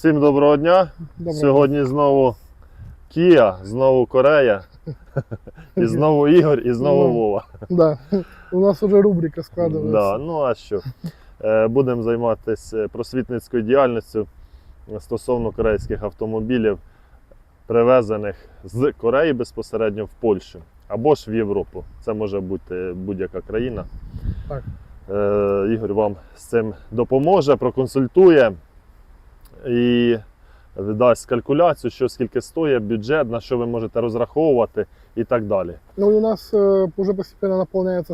Всім доброго дня. Доброго. Сьогодні знову Кія, знову Корея, і знову Ігор, і знову Ну, Вова. Да. У нас уже рубрика складывается. Да, ну а що? Е, Будемо займатися просвітницькою діяльністю стосовно корейських автомобілів, привезених з Кореї безпосередньо в Польщу або ж в Європу. Це може бути будь-яка країна. Так. Е, Ігор вам з цим допоможе, проконсультує і дасть калькуляцію, що скільки стоїть бюджет, на що ви можете розраховувати і так далі. Ну у нас э, уже постепенно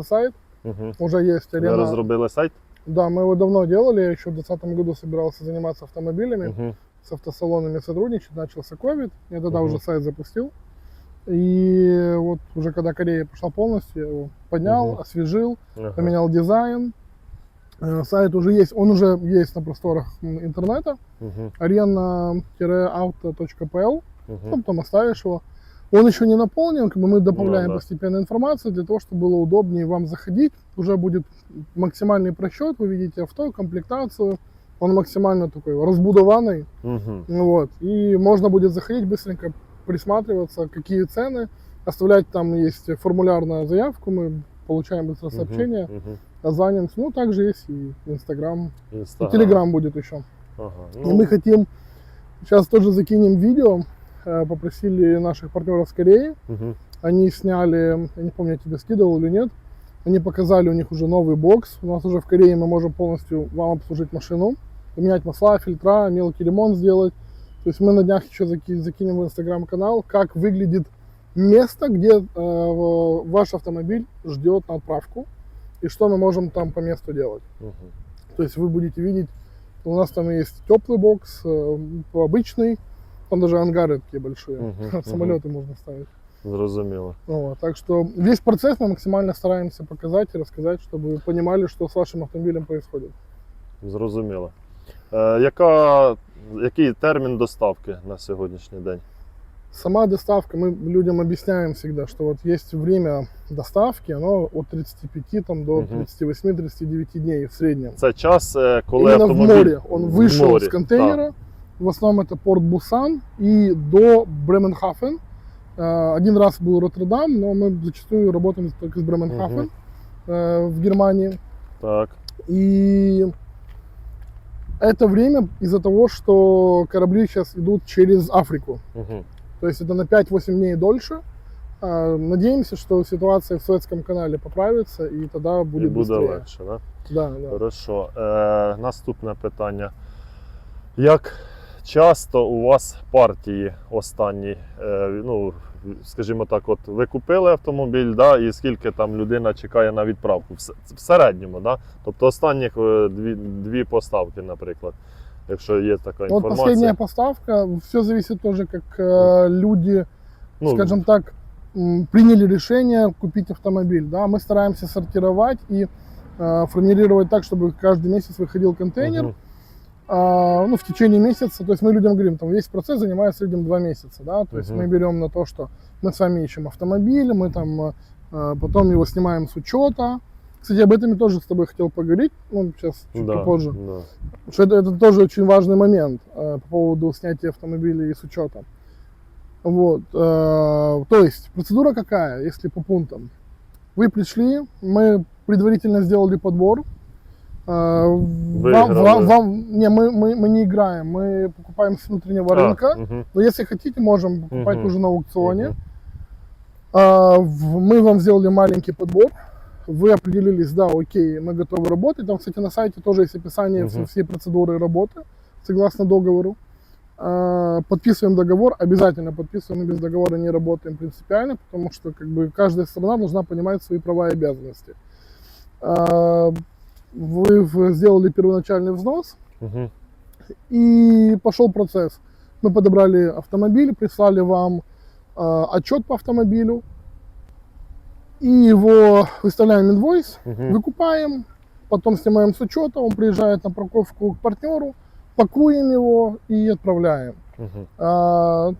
сайт. Угу. Уже есть Ви розробили сайт? Да, мы его давно делали. Я еще в 2020 году собирался заниматься автомобилями. Угу. С автосалонами сотрудничать. Начался ковид. Я тогда Мгм. уже сайт запустил. И вот уже когда Корея пошла полностью, я его поднял, Мгм. освежил, поменял дизайн. Э, Сайт уже есть, он уже есть на просторах интернета. Угу. arena-auto.pl Угу. потом оставишь его. Он еще не наполнен, как бы мы добавляем Ну, да. постепенно информацию для того, чтобы было удобнее вам заходить. Уже будет максимальный просчет, вы видите авто, комплектацию. Он максимально такой разбудованный. Угу. Вот. И можно будет заходить быстренько, присматриваться, какие цены. Оставлять там есть формулярную заявку, мы получаем быстро сообщение, Угу. Озваниваемся. Ну, также есть и Инстаграм, и. Телеграм будет еще. Ага. И Ну, мы хотим, сейчас тоже закинем видео, э, попросили наших партнеров с Кореи, угу. они сняли, я не помню, я тебе скидывал или нет, они показали у них уже новый бокс, у нас уже в Корее мы можем полностью вам обслужить машину, поменять масла, фильтра, мелкий ремонт сделать. То есть мы на днях еще заки- закинем в инстаграм-канал, как выглядит место, где э, ваш автомобиль ждет на отправку, и что мы можем там по месту делать. Угу. То есть вы будете видеть, у нас там есть теплый бокс, э, обычный, там даже ангары такие большие, Мгм, самолеты можно ставить. Зрозуміло. Вот, так что весь процесс мы максимально стараемся показать и рассказать, чтобы вы понимали, что с вашим автомобилем происходит. Зрозуміло. Е, яка, який термін доставки на сьогоднішній день? Сама доставка, мы людям объясняем всегда, что вот есть время доставки, оно от 35 там, до Мгм. 38-39 дней в среднем. Це час, е, коли Именно в автомобіль море. Он в вышел морі, с контейнера. В основном это порт Бусан и до Бременхафен. Э, Один раз был Роттердам, но мы зачастую работаем только с Бременхафен э, в Германии. Так. И это время из-за того, что корабли сейчас идут через Африку. Угу. То есть это на 5-8 дней дольше. А, Надеемся, что ситуация в Суэцком канале поправится, и тогда І будет буде быстрее. легше, да? Да, да. Хорошо. Е, наступне питання. Як часто у вас партії останні, е, ну, скажімо так, от ви купили автомобіль, да, і скільки там людина чекає на відправку? В, с- в середньому, да? Тобто останніх е, дві, дві поставки, наприклад, якщо є така Вот інформація. последняя поставка, все зависит тоже, как э, люди, ну, скажем так, м, приняли решение купить автомобиль. Да? Мы стараемся сортировать и э, формулировать так, чтобы каждый месяц выходил контейнер. мгм, а, ну, в течение месяца, то есть мы людям говорим, там весь процесс занимает в среднем два месяца, да, то есть Мгм. мы берем на то, что мы с вами ищем автомобиль, мы там э, э, потом его снимаем с учета. кстати, об этом я тоже с тобой хотел поговорить, ну, сейчас чуть да, попозже. Да. Что это, это тоже очень важный момент э, по поводу снятия автомобиля с учета. Вот, э, то есть процедура какая, если по пунктам? Вы пришли, мы предварительно сделали подбор. э, вам, вам- вам- не, мы, мы, мы не играем, мы покупаем с внутреннего А, рынка. мгм, Но если хотите, можем покупать Мгм. уже на аукционе. А, в- мы вам сделали маленький подбор. Вы определились, да, окей, мы готовы работать. Там, кстати, на сайте тоже есть описание Мгм. всей процедуры работы согласно договору. А, Подписываем договор, обязательно подписываем, мы без договора не работаем принципиально, потому что как бы каждая сторона должна понимать свои права и обязанности. А, Вы сделали первоначальный взнос, Мгм. и пошел процесс. Мы подобрали автомобиль, прислали вам э, отчет по автомобилю, и его выставляем инвойс, Мгм. выкупаем, потом снимаем с учета, он приезжает на парковку к партнеру, пакуем его и отправляем. Мгм. А,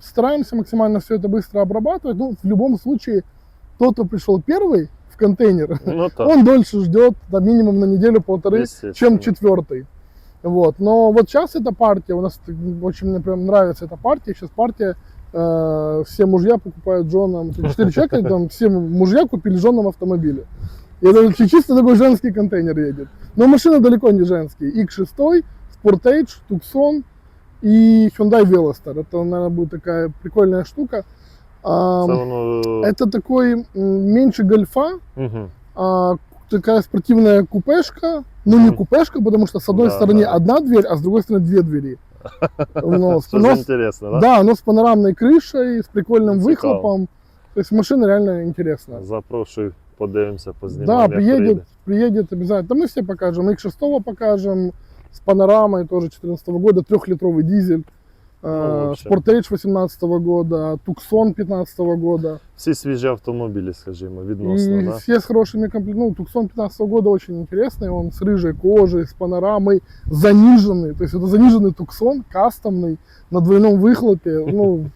Стараемся максимально все это быстро обрабатывать. Ну, в любом случае, тот, кто пришел первый в контейнер, Ну так. он дольше ждет, да, минимум на неделю-полторы, чем четвертый. Вот. Но вот сейчас эта партия, у нас очень мне прям нравится эта партия. Сейчас партия, э, все мужья покупают женам, четыре человека, там все мужья купили женам автомобили. И это чи- чисто такой женский контейнер едет. Но машина далеко не женский. X6, Sportage, Tucson и Hyundai Veloster. Это, наверное, будет такая прикольная штука. А, это такой меньше гольфа, Угу. а, такая спортивная купешка. Ну, не купешка, потому что с одной Да, стороны да. одна дверь, а с другой стороны две двери. Ну, с- Що но ж с- інтересно, да? да, но с панорамной крышей, с прикольным Цікаво. выхлопом. То есть машина реально интересная. Запрошую, подивимося, Да, познімаємо. як приедет, прийде. приедет обязательно. Да мы все покажем. X6 покажем, с панорамой тоже 14 года, трехлитровый дизель. э, вообще. Sportage 18 года, Tucson 15 года. Всі свіжі автомобілі, скажімо, відносно, И да? все с хорошими комплектами. Ну, Tucson 15 года очень интересный. Он с рыжей кожей, с панорамой, заниженный. То есть это заниженный Tucson, кастомный, на двойном выхлопе. Ну,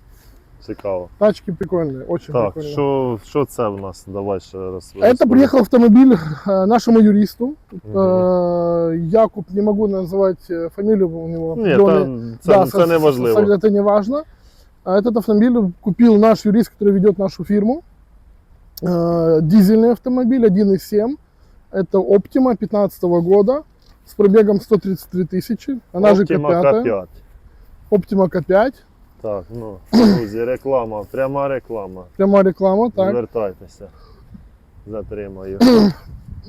Цікаво. тачки прикольные, очень Так, прикольные. що, що це в нас? Давай ще раз. Это розповім. приехал автомобиль э, нашему юристу. Мгм. Э, Якуб, не могу назвать э, фамилию у него. Ні, определенной. та, це, Да, це со- не со- важливо. Это не важно. А Этот автомобиль купил наш юрист, который ведет нашу фирму. Э, Дизельный автомобиль 1.7. Это Optima 15 года с пробегом 133 тысячи. Она же Optima К5. K5. Optima K5. Так, ну, друзі, реклама, пряма реклама. Прямо реклама. Так. Звертайтеся. Затримаю.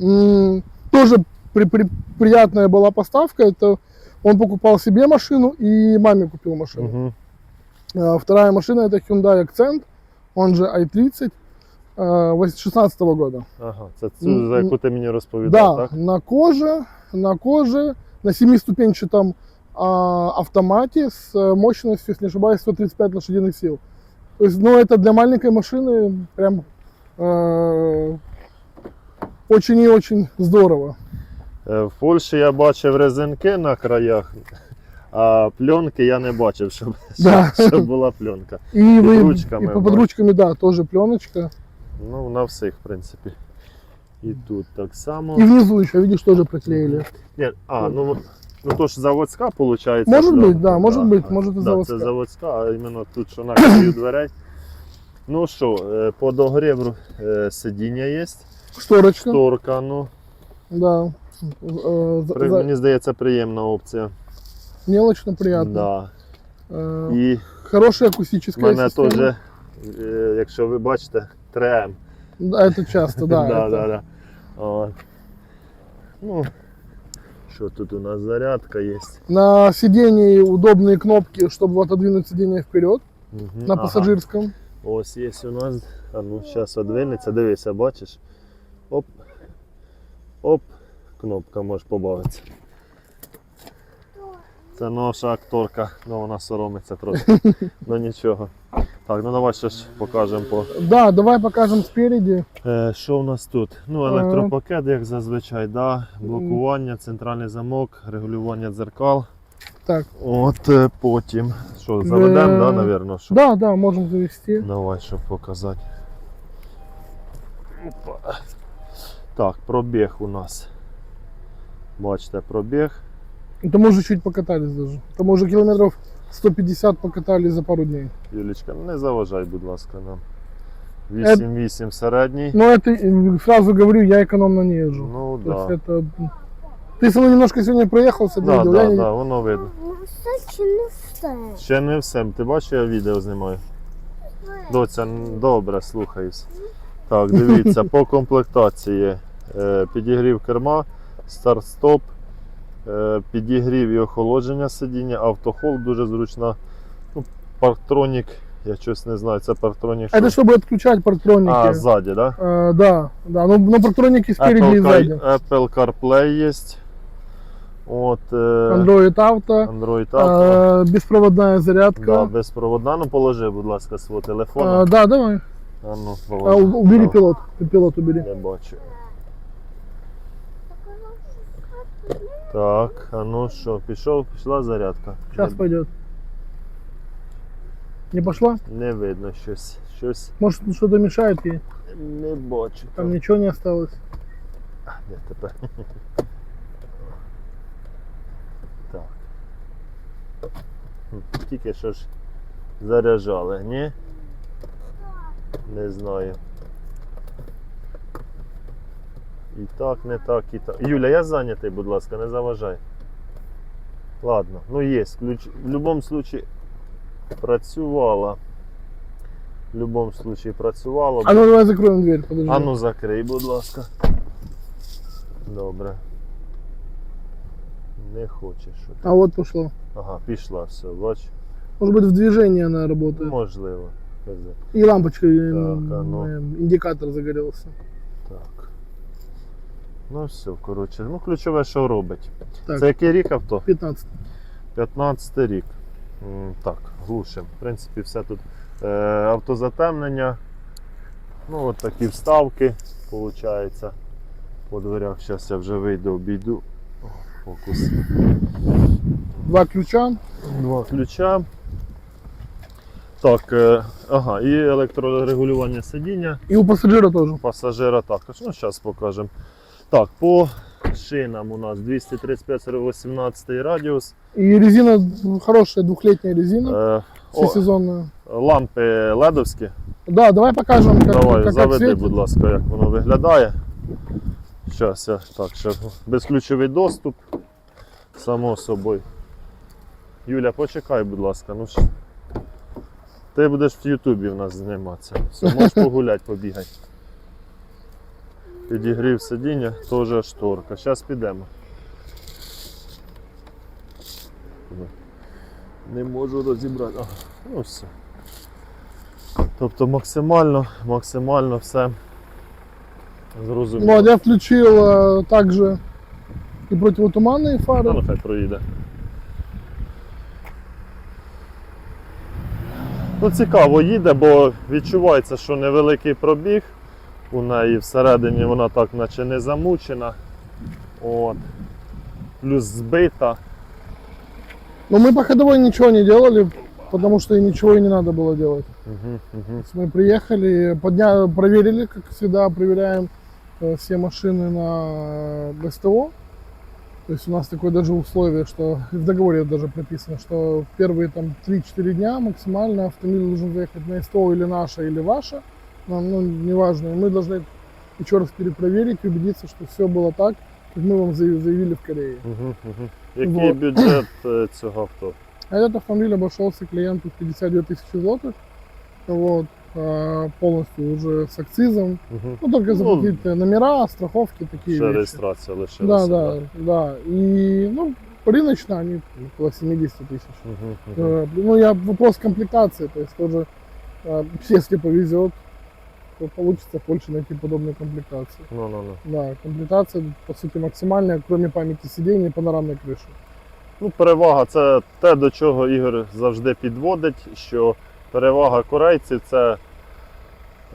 М, Тоже при- при- приятная была поставка. Это он покупал себе машину и маме купил машину. Угу. А, Вторая машина это Hyundai Accent, он же i30 э, 16 года. Ага, це цю, М, за м, яку ти мені розповідав, Да, так? на коже, на коже, на семиступенчатом а, автомате с э, мощностью, если не ошибаюсь, 135 лошадиных сил. То есть, ну, это для маленькой машины прям э, очень и очень здорово. Е, В Польщі я бачив резинки на краях, а пленки я не бачив, щоб, Да. щоб, щоб була пленка. И, Под вы, ручками, и по- да. под ручками, да, тоже пленочка. Ну, на всіх, в принципі. І тут так само. И внизу еще, видишь, тоже проклеили. Ні, а, ну, ну то ж заводська, виходить. Может быть, да, может быть, может и да, заводська. Це заводська, а іменно тут, що на краю дверей. Ну що, е, подогрів е, сидіння є, Шторочка, шторка, ну, да. Э, за- при, за- мені здається, приємна опція. Мелочно приятно. Да. Э, І Хорошая в акустическая мене система. теж, е, якщо ви бачите, трем. Да, это часто, да. да, это- да, да. От. Ну, що тут у нас зарядка є. На сидении удобные кнопки, чтобы отодвинуть сиденье вперед Мгм, на ага. Ось є у нас. А ну, зараз одвинеться, дивися, бачиш. Оп. Оп. Кнопка можеш побавитися. Це наша акторка, ну вона соромиться трохи. ну нічого. Так, ну давай ще ж покажемо по. Да, давай покажем спереди. Е, що у нас тут? Ну, електропакет, як зазвичай, да. блокування, центральний замок, регулювання дзеркал. Так, От е, потім. Що, заведемо, Е, да, навірно? Що? да, да, можем завести. Давай, щоб показати. Опа. Так, пробіг у нас. Бачите, пробіг. Это мы уже чуть покатались даже. Это мы уже километров 150 покатались за пару дней. Юлічка, не заважай, будь ласка, нам. Е, 8-8 середній. Но это, э, сразу говорю, я экономно не езжу. Ну То есть да. это... Ты со мной немножко сегодня проехался, Да, видел. да, я не- да, воно видно. Все чи не все? Ще не все. Ти бачиш, я відео знімаю. Доця, н- добре, слухаюсь. Так, дивіться, по комплектації. Е, Підігрів керма, старт-стоп, е, підігрів і охолодження сидіння, автохол дуже зручна. Ну, парктронік, я щось не знаю, це парктронік. Это що? чтобы отключать партроники. А, ззаді, да? Э, да, да, но, но партроники спереди и Apple, сзади. Car- Apple CarPlay є. От, е, Android Auto, Android Auto. э, беспроводная зарядка. Да, безпроводна. Ну положи, будь ласка, свого телефону. А, да, давай. А ну, А, положи. у- убери Так, пилот. Пилот убери. Не бачу. Так, а ну що, пішов, пішла зарядка. Сейчас не, пойдет. Не пошла? не видно щось. Щось Может, что-то мешает ей? не бачу. Там ничего не осталось. А, Де тепер? Так. Тільки що ж заряджали, ні? Не знаю. І так, не так, і так. Юля, я зайнятий, будь ласка, не заважай. Ладно, ну є. Ключ... В будь-якому випадку працювала. В будь-якому випадку працювала. А ну давай закроем дверь, подожди. А ну закрий, будь ласка. Добре. Не хочеш. що. А вот пошло. Ага, пішла, все, бач. Может быть в движении она работает. Можливо. И лампочка, Так, а ну. м, индикатор загорелся. Ну все, коротше. Ну, ключове, що робить. Так. Це який рік авто? 15. 15 рік. Так, глушим. В принципі, все тут. Е, автозатемнення. Ну, от такі вставки, виходить. По дверях. Зараз я вже вийду, обійду. О, Фокус. Два ключа. Два ключа. Так, е, ага, і електрорегулювання сидіння. И у пассажира тоже. Пасажира також. Ну, зараз покажемо. Так, по шинам у нас 235-18 радіус. И резина хорошая, двухлетняя резина, Е, всесезонная. лампи ледовські. Да, давай покажем, как, Давай, как заведи, отсветит. будь ласка, як воно виглядає. Зараз я так, ще безключовий доступ. Само собою. Юля, почекай, будь ласка. Ну, ж- ти будеш в Ютубі в нас зніматися. Все, можеш погуляти, побігай Підігрів сидіння, теж шторка. Зараз підемо. Не можу розібрати. Ага, ну все. Тобто максимально, максимально все зрозуміло. Вот, я включил э, также и противотуманные Та фары. ну хай проїде. Ну, цікаво їде, бо відчувається, що невеликий пробіг У неї всередині вона так наче не замучена. От. Плюс збита. Но мы по ходовой ничего не делали, потому что и ничего и не надо было делать. Угу, угу. То есть мы приехали, подня... проверили, как всегда, проверяем э, все машины на э, СТО. То есть у нас такое даже условие, что и в договоре даже прописано, что в первые там 3-4 дня максимально автомобиль должен заехать на СТО или наше, или ваше. Нам, ну, неважно. И мы должны еще раз перепроверить, убедиться, что все было так, как мы вам заяв- заявили в Корее. Угу, угу. Який Вот. бюджет е, цього авто? А Этот автомобиль обошелся клиенту в 52 тысячи злотых. Вот, а, полностью уже с акцизом. Угу. Ну, только Ну, заплатить э, номера, страховки, такие вещи. реєстрація Да, лишилася. да, да. И, ну, рыночно они около 70 тысяч. Угу, угу. Э, Ну, я вопрос комплектации, то есть тоже, э, если повезет, то получится в Польше найти подобную комплектацию. Ну, ну, ну. Да, комплектация, по сути, максимальная, кроме памяти сидений и панорамной крыши. Ну, перевага це те, до чого Ігор завжди підводить, що перевага корейців це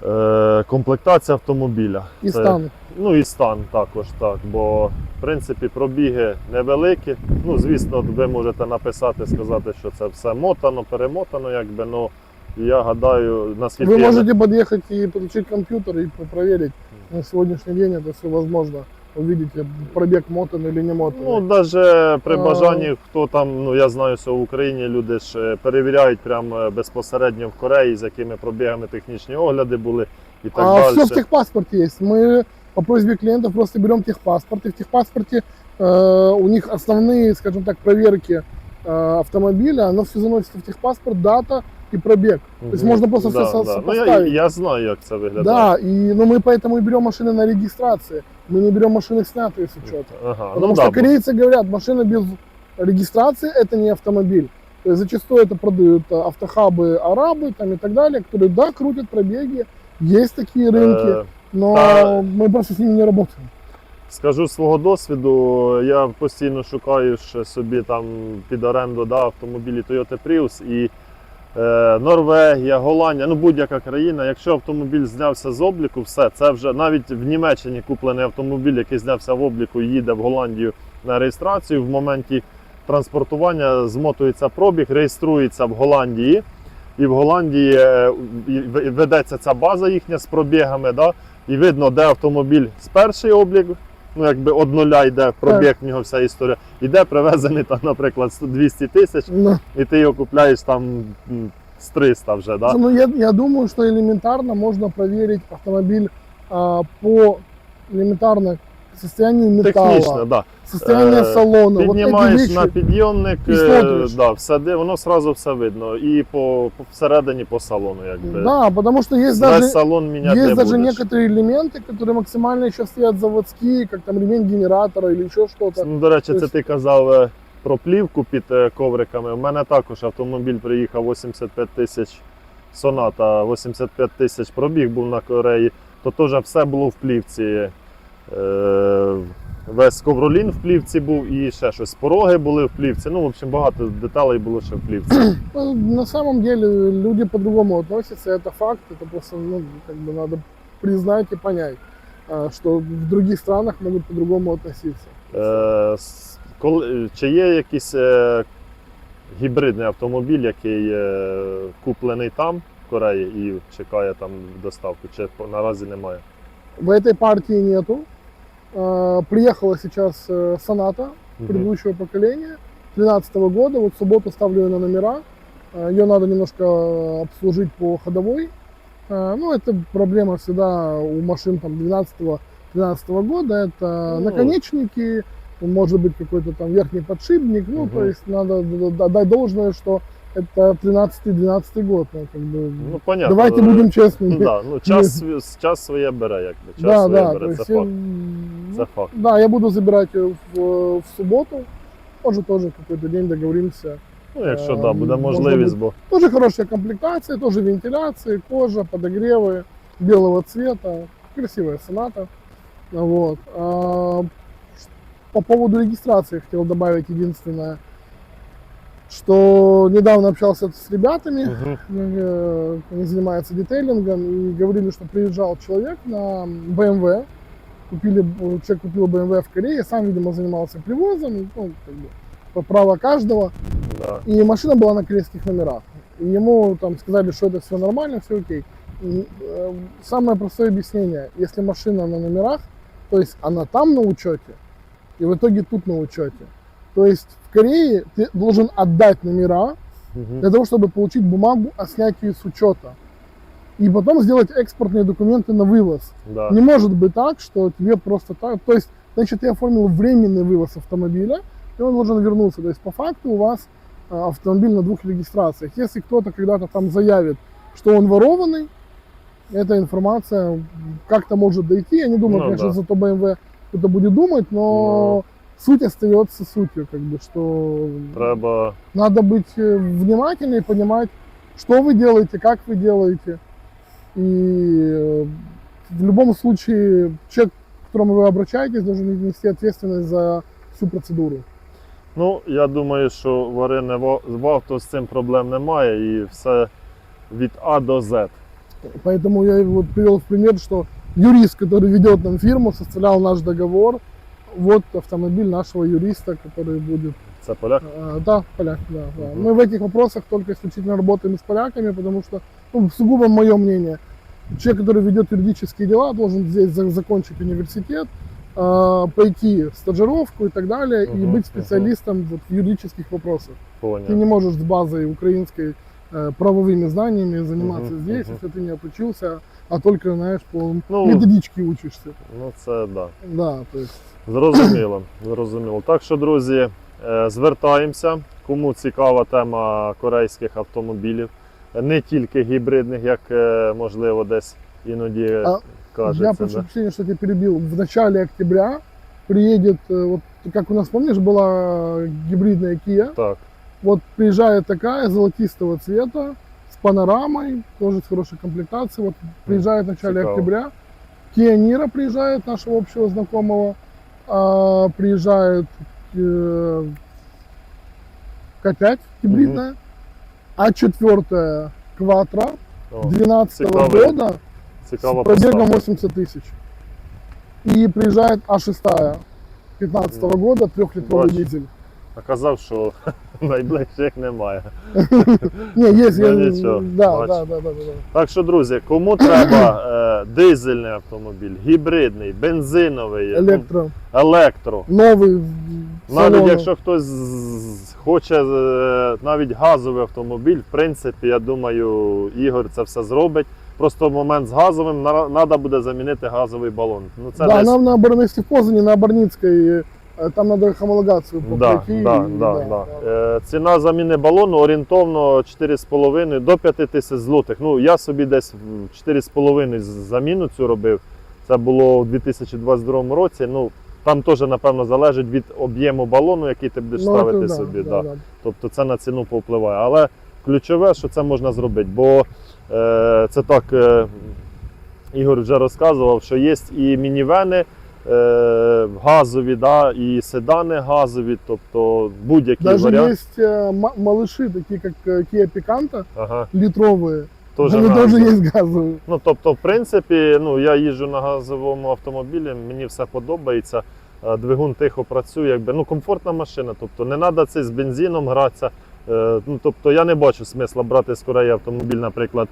е, комплектація автомобіля. И Це- стан. Ну і стан також так. Бо в принципі пробіги невеликі. Ну, звісно, ви можете написати, сказати, що це все мотано, перемотано, якби. Ну я гадаю, наскільки Вы я- можете подъехать и подключить компьютер и проверить. На сегодняшний день это все возможно. Увидите, пробег мотан или не мотан. Ну, навіть при А. бажанні, хто там, ну я знаю, що в Україні люди ж е, перевіряють прямо е, безпосередньо в Кореї, з якими пробігами технічні огляди були і так а далі. все в техпаспорте есть. Мы по просьбе клиентов просто берем техпаспорт, и в техпаспорте э, у них основные, скажем так, проверки э, автомобиля, оно все заносится в техпаспорт, дата и пробег. То есть Мгм. можно просто да, все со- да. Ну, я, сопоставить. я знаю, як це виглядає. Да, и, но мы поэтому и берем машины на регистрации. Мы не берем машины снятые с учета. Ага. Потому ну, что да, бо- корейцы говорят, машина без регистрации это не автомобиль. То есть зачастую это продают а, автохабы, арабы там и так далее, которые, да, крутят пробеги, есть такие рынки, е, но да. мы просто с ними не работаем. Скажу з свого досвіду, я постійно шукаю ще собі там під оренду да, автомобілі Toyota Prius і е, Норвегія, Голландія, ну будь-яка країна. Якщо автомобіль знявся з обліку, все, це вже навіть в Німеччині куплений автомобіль, який знявся в обліку, їде в Голландію на реєстрацію. В моменті транспортування змотується пробіг, реєструється в Голландії. І в Голландії е, ведеться ця база їхня з пробігами, да, і видно, де автомобіль з перший облік ну якби од нуля йде пробіг в нього вся історія. Іде привезений там, наприклад, 100 200 тисяч, Ну, і ти його купляєш там з 300 вже, да? ну, я, я думаю, що елементарно можна перевірити автомобіль а, по элементарно состоянию металла, Технічно, да. состояние Е, салона. Вот эти Піднімаєш вещи. на підйомник, і е, смотриш. да, все, де- воно одразу все видно. І по, по всередині по салону, якби. Да, потому что есть Весь даже, салон міняти есть не даже будеш. некоторые элементы, которые максимально еще стоят заводские, как там ремень генератора или еще что-то. Ну, до речі, це Тобто- ти казав е, про плівку під е, ковриками. У мене також автомобіль приїхав 85 тисяч соната, 85 тисяч пробіг був на Кореї, то теж все було в плівці. Е, Весь ковролін в плівці був і ще щось. Пороги були в плівці. Ну, в общем, багато деталей було ще в плівці. Ну, На самом деле люди по-другому относятся, это факт, это просто ну, как бы надо признать и понять, а, что в других странах могут по-другому относиться. Е, с- коли- Чи є якийсь е, гібридний автомобіль, який е, куплений там, в Кореї, і чекає там доставку, чи по- наразі немає? В этой партии нету. А, Приехала сейчас э, Соната Мгм. предыдущего поколения, 2013 года. Вот в субботу ставлю ее на номера. А, Ее надо немножко обслужить по ходовой. А, Ну, это проблема всегда у машин там 12-13 года. Это Ну. наконечники, может быть какой-то там верхний подшипник. Ну, Мгм. то есть надо д- д- отдать должное, что это 13-12 год. Ну, как бы, Ну, понятно. давайте Е, будем Ну, честными. да, ну, час, свій- час своє бере, якби. Час да, своє да, бере, то це есть, я- факт. Це факт. Да, я буду забирать ее в, в субботу. Может, тоже какой-то день договоримся. Ну, якщо Е, да, буде можна можливість, бо Тоже хорошая комплектация, тоже вентиляции, кожа, подогревы, белого цвета, красивая соната. Вот. А, По поводу регистрации хотел добавить единственное, что недавно общался с ребятами, э, они занимаются детейлингом, и говорили, что приезжал человек на BMW, купили, э, человек купил BMW в Корее, сам, видимо, занимался привозом, ну, как бы, по право каждого, да. и машина была на корейских номерах. И ему там сказали, что это все нормально, все окей. И, э, самое простое объяснение, если машина на номерах, то есть она там на учете, и в итоге тут на учете. То есть в Корее ты должен отдать номера Мгм. для того, чтобы получить бумагу о снятии с учета. И потом сделать экспортные документы на вывоз. Да. Не может быть так, что тебе просто так. То есть, значит, ты оформил временный вывоз автомобиля, и он должен вернуться. То есть, по факту у вас а, автомобиль на двух регистрациях. Если кто-то когда-то там заявит, что он ворованный, эта информация как-то может дойти. Я не думаю, Ну конечно, да. за то BMW кто-то будет думать, но Ну суть остается сутью, как бы, что Треба надо быть э, внимательным и понимать, что вы делаете, как вы делаете. И э, в любом случае человек, к которому вы обращаетесь, должен нести ответственность за всю процедуру. Ну, я думаю, що в Арини в в авто з цим проблем немає і все від А до З. Поэтому я вот привел в пример, что юрист, который ведет нам фирму, составлял наш договор. Вот автомобиль нашего юриста, который будет Це поляк. А, Да, поляк, да, да. Мгм. Мы в этих вопросах только исключительно работаем с поляками, потому что, ну, сугубо мое мнение, человек, который ведет юридические дела, должен здесь за- закончить университет, а, пойти стажировку и так далее, и Мгм, быть специалистом вот, в юридических вопросах. Ты Поняв. не можешь с базой украинской э, правовыми знаниями заниматься Мгм, здесь, мгм. если ты не отучился, а только, знаешь, по Ну, методичке учишься. Ну, це да. Да, то есть Зрозуміло, зрозуміло. Так що, друзі, е, звертаємося. Кому цікава тема корейських автомобілів, не тільки гібридних, як е, можливо десь іноді е, А, кажеться. Я прошу прощения, что я тебя. В начале октября приедет, э, вот как у нас, помнишь, была гибридная Kia? Так. Вот приезжает такая золотистого цвета панорамой, тоже с хорошей комплектацией. Вот приезжает в начале Цикаво. октября. Kia Niro приезжает, нашего общего знакомого. А, приезжает э, К5 гибридная. А четвертая О, 2012 цікавий. года цікава с пробегом поставка. 80 тысяч. И приезжает А6 15 года, трехлитровый дизель. А казав, що найближчих немає. Не, есть, Ну, я- ничего, да, бачу. да, да, да, да, да. Так що, друзі, кому треба Е, дизельний автомобіль, гібридний, бензиновий, ну, Электро. електро. Новый. Навіть салон. якщо хтось з- хоче е, навіть газовий автомобіль, в принципі, я думаю, Ігор це все зробить. Просто в момент з газовим треба буде замінити газовий балон. Ну це да, десь нам на Оборнисте в Позане, на Оборницкой, э, там надо homологацию Да, да, и- да, да. Е, Ціна заміни балону орієнтовно 4,5 до 5 тисяч злотих. Ну, я собі десь 4,5 заміну цю робив. Це було у 2022 році. Ну, там теж, напевно, залежить від об'єму балону, який ти будеш Ну, ставити да, собі. да, Да, да. Тобто це на ціну повпливає. Але ключове, що це можна зробити, бо е, це так, е, Ігор вже розказував, що є і мінівени е, газові, да, і седани газові, тобто будь-який Даже варіант. есть э, ма- малыши, такие как э, Kia Picanto, Ага, литровые. теж Они тоже газові. есть газовые. Ну, тобто, в принципі, ну, я їжджу на газовому автомобілі, мені все подобається. Е, Двигун тихо працює, якби ну комфортна машина. Тобто не треба це з бензином гратися. Е, Ну, тобто я не бачу смисла брати з Кореї автомобіль, наприклад,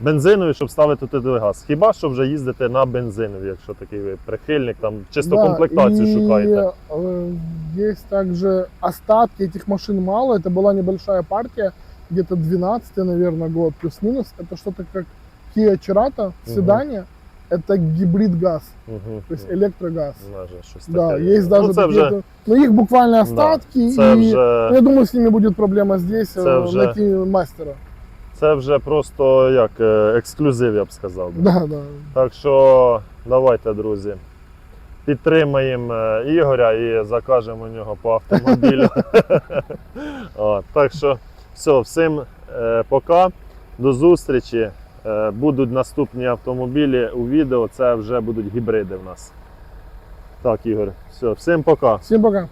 бензиновий, щоб ставити туди газ. Хіба що вже їздити на бензинові, якщо такий ви прихильник, там чисто Да, комплектацію и, шукаєте. э, Есть также остатки этих машин мало. Это была небольшая партия, где-то 12 наверное, год плюс-минус. Это что-то как Kia Cerato в Мгм. седане. Это гибрид газ, Угу. то есть электрогаз. Може, щось Да, таке. есть даже ну, це такие, вже, но их буквально остатки. це и вже... ну, я думаю, с ними будет проблема здесь Це э, вже- найти мастера. Це вже просто як е, ексклюзив, я б сказав. Да, да. Так що давайте, друзі, підтримаємо е, Ігоря і закажемо у нього по автомобілю. От, так що все, всім е, пока, до зустрічі. Будуть наступні автомобілі у відео, це вже будуть гібриди в нас. Так, Ігор, все, всім пока. Всем пока.